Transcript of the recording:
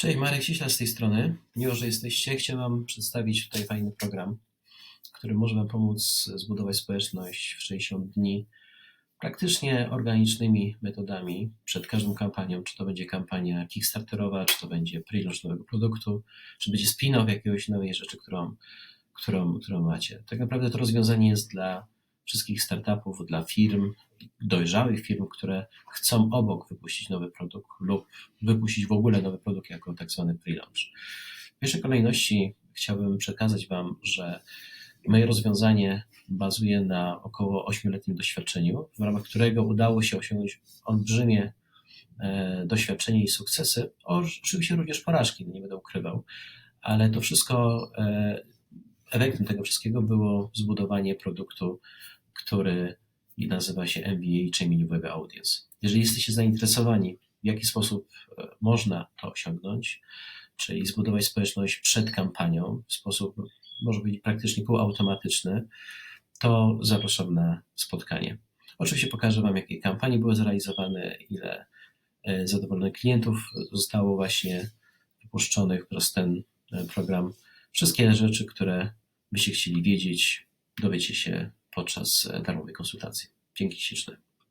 Cześć, Marek Cieśla z tej strony. Miło, że jesteście. Chciałem Wam przedstawić tutaj fajny program, który może Wam pomóc zbudować społeczność w 60 dni praktycznie organicznymi metodami przed każdą kampanią, czy to będzie kampania kickstarterowa, czy to będzie pre-launch nowego produktu, czy będzie spin-off jakiegoś nowej rzeczy, którą, którą, którą macie. Tak naprawdę to rozwiązanie jest dla wszystkich startupów, dla firm, dojrzałych firm, które chcą obok wypuścić nowy produkt lub wypuścić w ogóle nowy produkt jako tak zwany pre-launch. W pierwszej kolejności chciałbym przekazać Wam, że moje rozwiązanie bazuje na około 8-letnim doświadczeniu, w ramach którego udało się osiągnąć olbrzymie e, doświadczenie i sukcesy, oczywiście również porażki, nie będę ukrywał, ale to wszystko, e, efektem tego wszystkiego było zbudowanie produktu, który nazywa się MBA, Mini Web Audience. Jeżeli jesteście zainteresowani, w jaki sposób e, można to osiągnąć, czyli zbudować społeczność przed kampanią w sposób, może być praktycznie półautomatyczny, to zapraszam na spotkanie. Oczywiście pokażę Wam, jakie kampanie były zrealizowane, ile e, zadowolonych klientów zostało właśnie wypuszczonych przez ten e, program. Wszystkie rzeczy, które byście chcieli wiedzieć, dowiecie się podczas darmowej konsultacji. Dzięki śliczne.